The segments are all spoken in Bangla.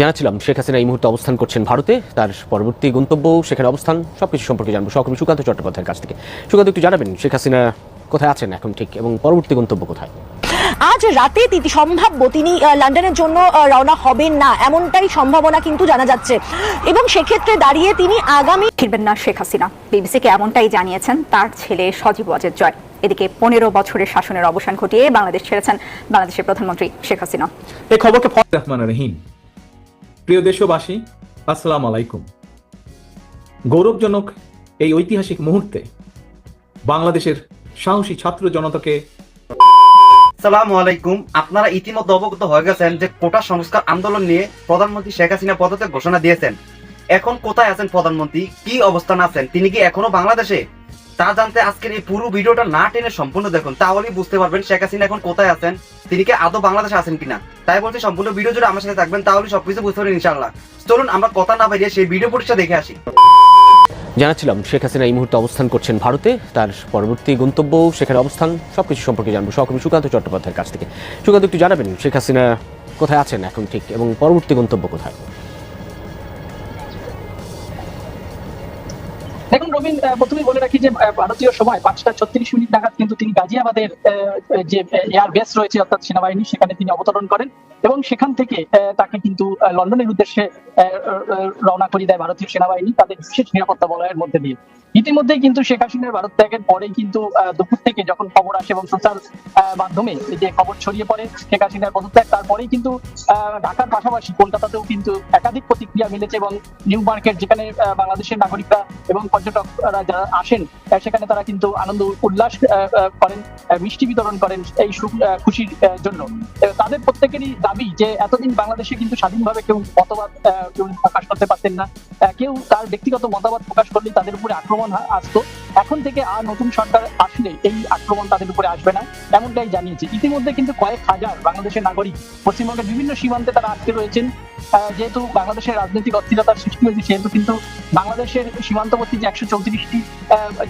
জানাচ্ছিলাম শেখ হাসিনা এই মুহূর্তে অবস্থান করছেন ভারতে। তার পরবর্তী গন্তব্য সেখানে অবস্থান সবকিছু সম্পর্কে জানব। সহকর্মী সুকান্ত চট্টোপাধ্যায়ের কাছ থেকে। সুকান্ত একটু জানাবেন শেখ হাসিনা কোথায় আছেন এখন ঠিক এবং পরবর্তী গন্তব্য কোথায়? আজ রাতে তিনি সম্ভাব্য তিনি লন্ডনের জন্য রওনা হবেন না এমনটাই সম্ভাবনা কিন্তু জানা যাচ্ছে। এবং সেক্ষেত্রে দাঁড়িয়ে তিনি আগামী ফিরবেন না শেখ হাসিনা। বিবিসিকে এমনটাই জানিয়েছেন তার ছেলে সজীব ওয়াজেদ জয়। এদিকে পনেরো বছরের শাসনের অবসান ঘটিয়ে বাংলাদেশ ছেড়েছেন বাংলাদেশের প্রধানমন্ত্রী শেখ হাসিনা। এই খবরকে রহমান রহিম। প্রিয় দেশবাসী, আসসালাম আলাইকুম। গৌরবজনক এই ঐতিহাসিক মুহূর্তে বাংলাদেশের সাহসী ছাত্র জনতাকে সালামু আলাইকুম। আপনারা ইতিমধ্যে অবগত হয়ে গেছেন যে কোটা সংস্কার আন্দোলন নিয়ে প্রধানমন্ত্রী শেখ হাসিনা পদত্যাগ ঘোষণা দিয়েছেন। এখন কোথায় আছেন প্রধানমন্ত্রী? কি অবস্থান আছেন? তিনি কি এখনও বাংলাদেশে? তা জানতে আজকের এই পুরো ভিডিওটা না টেনে সম্পূর্ণ দেখুন। তাহলেই বুঝতে পারবেন শেখ হাসিনা এখন কোথায় আছেন, তিনি কি আদৌ বাংলাদেশে আছেন কিনা। তাই বলছি সম্পূর্ণ ভিডিও জুড়ে আমার সাথে থাকবেন তাহলে সবকিছু বুঝতে পারবেন ইনশাআল্লাহ। চলুন আমরা কথা না বেরিয়ে সেই ভিডিও পরিচয় দেখে আসি। জানাচ্ছিলাম, শেখ হাসিনা এই মুহূর্তে অবস্থান করছেন ভারতে। তার পরবর্তী গন্তব্য, সেখানে অবস্থান, সবকিছু সম্পর্কে জানব। সহকর্মী সুকান্ত চট্টোপাধ্যায়ের কাছ থেকে। সুকান্ত, একটু জানাবেন, শেখ হাসিনা কোথায় আছেন এখন ঠিক, এবং পরবর্তী গন্তব্য কোথায়? প্রথমেই বলে রাখি যে ভারতীয় সময় পাঁচটা ছত্রিশ মিনিট নাগাদ কিন্তু তিনি গাজিয়াবাদের যে এয়ার বেস রয়েছে অর্থাৎ সেনাবাহিনী, সেখানে তিনি অবতরণ করেন এবং সেখান থেকে তাকে কিন্তু লন্ডনের উদ্দেশ্যে রওনা করে দেয় ভারতীয় সেনাবাহিনী তাদের বিশেষ নিরাপত্তা বলয়ের মধ্যে দিয়ে। ইতিমধ্যেই কিন্তু শেখ হাসিনার ভারত ত্যাগের পরেই কিন্তু দুপুর থেকে যখন খবর আসে এবং সোশ্যাল মাধ্যমে যে খবর ছড়িয়ে পড়ে শেখ হাসিনার পদত্যাগ, তারপরেই কিন্তু ঢাকার পাশাপাশি কলকাতাতেও কিন্তু একাধিক প্রতিক্রিয়া মিলেছে এবং নিউ মার্কেট যেখানে বাংলাদেশের নাগরিকরা এবং পর্যটকরা যারা আসেন সেখানে তারা কিন্তু আনন্দ উল্লাস করেন মিষ্টি বিতরণ করেন এই খুশির জন্য। তাদের প্রত্যেকেরই দাবি যে এতদিন বাংলাদেশে কিন্তু স্বাধীনভাবে কেউ মতবাদ কেউ প্রকাশ করতে পারতেন না। কেউ তার ব্যক্তিগত মতামত প্রকাশ করলেই তাদের উপরে আক্রমণ আসতো। এখন থেকে আর নতুন সরকার আসলে এই আক্রমণ তাদের উপরে আসবে না, এমনটাই জানিয়েছে। ইতিমধ্যে কিন্তু কয়েক হাজার বাংলাদেশের নাগরিক পশ্চিমবঙ্গের বিভিন্ন সীমান্তে তারা আটকে রয়েছেন। যেহেতু বাংলাদেশের রাজনৈতিক অস্থিরতার সৃষ্টি হয়েছে, সেহেতু কিন্তু বাংলাদেশের সীমান্তবর্তী যে একশো চৌত্রিশটি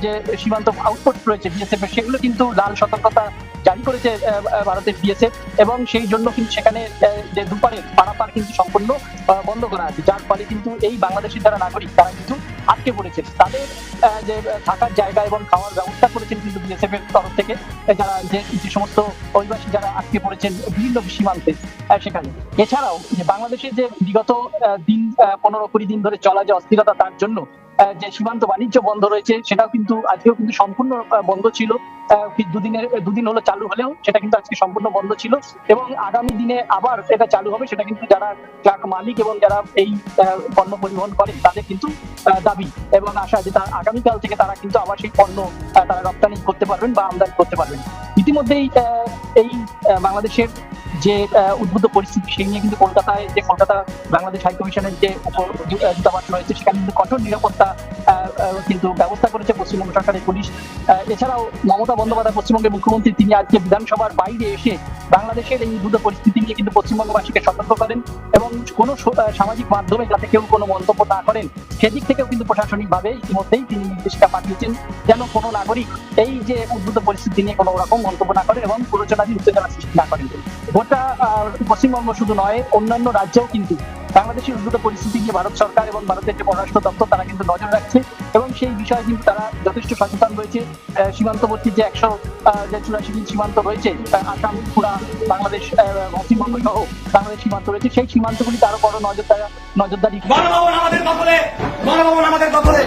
যে সীমান্ত আউটপোস্ট রয়েছে বিএসএফ এর, সেগুলো কিন্তু লাল সতর্কতা জারি করেছে ভারতের বিএসএফ এবং সেই জন্য কিন্তু সেখানে যে দুপারের পারাপার কিন্তু সম্পূর্ণ বন্ধ করা আছে। যার ফলে কিন্তু এই বাংলাদেশের যারা নাগরিক, তারা কিন্তু আটকে পড়েছে। তাদের যে, থাকার জায়গা এবং খাওয়ার ব্যবস্থা করেছেন কিন্তু বিএসএফ এর তরফ থেকে, যারা যে সমস্ত অভিবাসী যারা আটকে পড়েছেন বিভিন্ন সীমান্তে। সেখানে। এছাড়াও বাংলাদেশের যে বিগত দিন পনেরো কুড়ি দিন ধরে চলা যে অস্থিরতা, তার জন্য যে সীমান্ত বাণিজ্য বন্ধ রয়েছে, সেটাও কিন্তু আজকেও কিন্তু সম্পূর্ণ বন্ধ ছিল। দুদিনের, দুদিন হলো চালু হলেও সেটা কিন্তু আজকে সম্পূর্ণ বন্ধ ছিল এবং আগামী দিনে আবার এটা চালু হবে, সেটা কিন্তু যারা ট্রাক মালিক এবং যারা এই পণ্য পরিবহন করে তাদের কিন্তু দাবি এবং আশা যে তারা আগামীকাল থেকে তারা কিন্তু আবার সেই পণ্য তারা রপ্তানি করতে পারবেন বা আমদানি করতে পারবেন। ইতিমধ্যেই এই বাংলাদেশের যে উদ্ভূত পরিস্থিতি, সেই নিয়ে কিন্তু কলকাতায়, যে কলকাতা বাংলাদেশ হাই কমিশনের যে দূতাবাস রয়েছে, সেখানে কিন্তু কঠোর নিরাপত্তা কিন্তু ব্যবস্থা করেছে পশ্চিমবঙ্গ সরকারের পুলিশ। এছাড়াও মমতা বন্দ্যোপাধ্যায় পশ্চিমবঙ্গের মুখ্যমন্ত্রী, তিনি আজকে বিধানসভার বাইরে এসে বাংলাদেশের এই উদ্ভূত পরিস্থিতি নিয়ে কিন্তু পশ্চিমবঙ্গবাসীকে সতর্ক করেন এবং কোনো সামাজিক মাধ্যমে যাতে কেউ কোনো মন্তব্য না করেন, সেদিক থেকেও কিন্তু প্রশাসনিকভাবে ইতিমধ্যেই তিনি নির্দেশিকা পাঠিয়েছেন যেন কোনো নাগরিক এই যে উদ্ভূত পরিস্থিতি নিয়ে কোনো রকম মন্তব্য না করেন এবং প্ররোচনাদি উত্তেজনা সৃষ্টি না করেন। আহ, পশ্চিমবঙ্গ শুধু নয় অন্যান্য রাজ্যেও কিন্তু বাংলাদেশের উদ্ভূত পরিস্থিতি নিয়ে ভারত সরকার এবং ভারতের যে পররাষ্ট্র দপ্তর তারা কিন্তু নজর রাখছে। এবং সেই বিষয়ে কিন্তু তারা যথেষ্ট সচেতন রয়েছে। সীমান্তবর্তী যে একশো যে চুরাশি দিন সীমান্ত রয়েছে আসাম পুরা বাংলাদেশ পশ্চিমবঙ্গ সহ বাংলাদেশ সীমান্ত রয়েছে। সেই সীমান্তগুলিতে আরও বড় নজরদারি নজরদারি গণভবন আমাদের দখলে আমাদের দখলে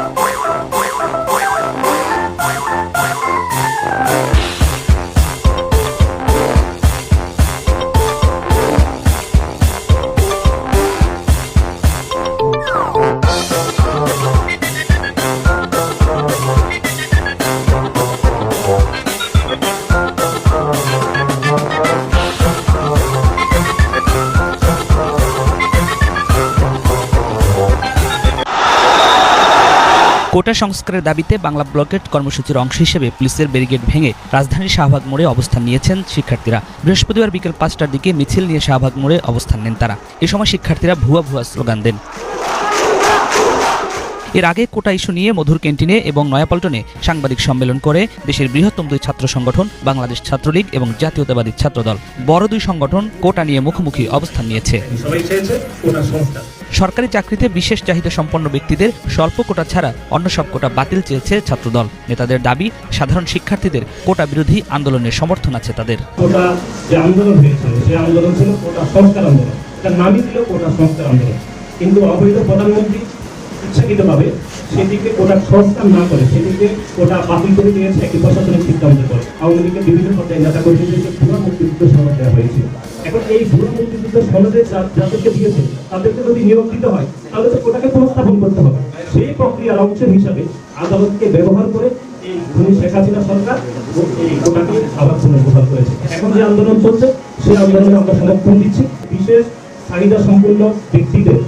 Oh, কোটা সংস্কারের দাবিতে বাংলা ব্লকেট কর্মসূচির অংশ হিসেবে পুলিশের ব্যারিকেড ভেঙে রাজধানীর শাহবাগ মোড়ে অবস্থান নিয়েছেন শিক্ষার্থীরা। বৃহস্পতিবার বিকেল পাঁচটার দিকে মিছিল নিয়ে শাহবাগ মোড়ে অবস্থান নেন তারা। এ সময় শিক্ষার্থীরা ভুয়া ভুয়া স্লোগান দেন। এর আগে কোটা ইস্যু নিয়ে মধুর ক্যান্টিনে এবং নয়াপল্টনে সাংবাদিক সম্মেলন করে দেশের বৃহত্তম দুই ছাত্র সংগঠন, বাংলাদেশ ছাত্রলীগ এবং জাতীয়তাবাদী ছাত্রদল। বড় দুই সংগঠন কোটা নিয়ে মুখোমুখি অবস্থান নিয়েছে। সরকারি চাকরিতে বিশেষ চাহিদা সম্পন্ন ব্যক্তিদের স্বল্প কোটা ছাড়া অন্য সব কোটা বাতিল চেয়েছে ছাত্রদল। নেতাদের দাবি, সাধারণ শিক্ষার্থীদের কোটা বিরোধী আন্দোলনের সমর্থন আছে তাদের। কিন্তু অবৈধ প্রধানমন্ত্রী ইচ্ছাকৃতভাবে সেটিকে কোটা সংস্কার না করে, সেদিকে কোটা বাতিল করে দিয়েছে একটি প্রশাসনিক সিদ্ধান্ত করে। আওয়ামী লীগের বিভিন্ন পর্যায়ে নেতা কর্মীদেরকে ভুয়া মুক্তিযুদ্ধ সনদ দেওয়া হয়েছে এখন এই ভুয়া মুক্তিযুদ্ধ সনদে যাদেরকে দিয়েছে, তাদেরকে যদি নিয়োগ দিতে হয়, তাহলে তো কোটাকে পুনঃস্থাপন করতে হবে। সেই প্রক্রিয়ার অংশ হিসাবে আদালতকে ব্যবহার করে এই শেখ হাসিনা সরকার এই কোটাকে আবার পুনর্বহাল করেছে। এখন যে আন্দোলন চলছে, সেই আন্দোলনে আমরা সমর্থন দিচ্ছি। বিশেষ চাহিদা সম্পন্ন ব্যক্তিদের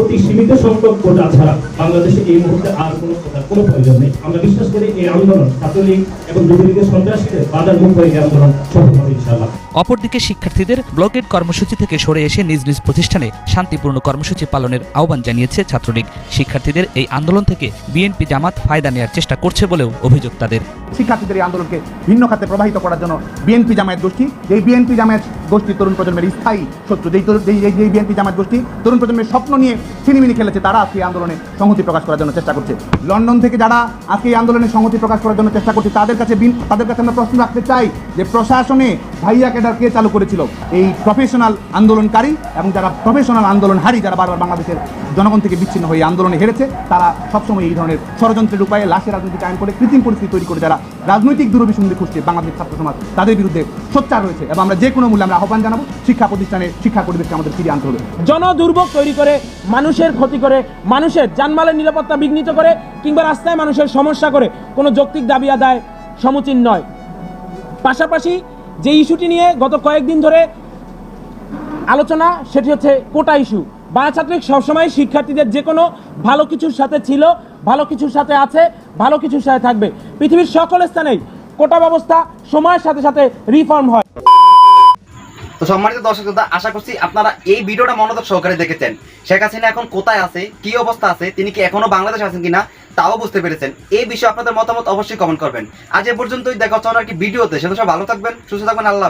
অতি সীমিত সংখ্যক কোটা ছাড়া বাংলাদেশে এই মুহূর্তে আর কোনো কোটার কোনো প্রয়োজন নেই। আমরা বিশ্বাস করি এই আন্দোলন ছাত্রলীগ এবং যুবলীগের সন্ত্রাসীদের বাধার মুখ হয়ে এই আন্দোলন সফল হবে ইনশাআল্লাহ। অপরদিকে শিক্ষার্থীদের ব্লকেট কর্মসূচি থেকে সরে এসে নিজ নিজ প্রতিষ্ঠানে শান্তিপূর্ণ কর্মসূচি পালনের আহ্বান জানিয়েছে ছাত্রলীগ। শিক্ষার্থীদের এই আন্দোলন থেকে বিএনপি জামাত ফায়দা নেওয়ার চেষ্টা করছে বলেও অভিযোগ তাদের। শিক্ষার্থীদের এই আন্দোলনকে ভিন্ন খাতে প্রবাহিত করার জন্য বিএনপি জামায়াত গোষ্ঠী এই বিএনপি জামায়াত গোষ্ঠী তরুণ প্রজন্মের স্থায়ী শত্রু যেই বিএনপি জামায়াত গোষ্ঠী তরুণ প্রজন্মের স্বপ্ন নিয়ে ছিনিমিনি খেলেছে তারা আজকে এই আন্দোলনে সংহতি প্রকাশ করার জন্য চেষ্টা করছে। লন্ডন থেকে যারা আজকে এই আন্দোলনে সংহতি প্রকাশ করার জন্য চেষ্টা করছে, তাদের কাছে তাদের কাছে আমরা প্রশ্ন রাখতে চাই যে প্রশাসনে ভাইয়া ক্যাডার কে চালু করেছিল এই প্রফেশনাল আন্দোলনকারী এবং যারা প্রফেশনাল আন্দোলন হারি, যারা বারবার বাংলাদেশের জনগণ থেকে বিচ্ছিন্ন হয়ে আন্দোলনে হেরেছে, তারা সবসময় এই ধরনের ষড়যন্ত্রের উপায়ে লাশের রাজনীতি কায়েম করে কৃত্রিম পরিস্থিতি তৈরি করে যারা রাজনৈতিক দূরভিসন্ধি খুঁজছে বাংলাদেশ ছাত্র সমাজ, তাদের বিরুদ্ধে সোচ্চার রয়েছে এবং আমরা যে কোনো মূল্যে আমরা আহ্বান জানাব, শিক্ষা প্রতিষ্ঠানে, শিক্ষা পরিবেশকে আমাদের ফিরিয়ে আনতে হবে। জনদুর্ভোগ তৈরি করে, মানুষের ক্ষতি করে, মানুষের জানমালের নিরাপত্তা বিঘ্নিত করে কিংবা রাস্তায় মানুষের সমস্যা করে, কোনো যৌক্তিক দাবি আদায় সমুচীন নয়। পাশাপাশি যে ইস্যুটি নিয়ে গত কয়েকদিন ধরে আলোচনা সেটি হচ্ছে কোটা ইস্যু। বাংলা ছাত্রিক সবসময় শিক্ষার্থীদের যে কোনো ভালো কিছুর সাথে ছিল ভালো কিছুর সাথে আছে ভালো কিছুর সাথে থাকবে। পৃথিবীর সকল স্থানেই কোটা ব্যবস্থা সময়ের সাথে সাথে রিফর্ম হয়। তো সম্মানিত দর্শক শ্রোতা, আশা করছি আপনারা এই ভিডিওটা মনোযোগ সহকারে দেখেছেন। শেখ হাসিনা এখন কোথায় আছে কি অবস্থা আছে তিনি কি এখনও বাংলাদেশে আছেন কিনা তাও বুঝতে পেরেছেন। এই বিষয়ে আপনাদের মতামত অবশ্যই কমেন্ট করবেন। আজ এ পর্যন্তই, দেখা হচ্ছে আর একটি ভিডিওতে। সেটা সব ভালো থাকবেন, সুস্থ থাকবেন, আল্লাহ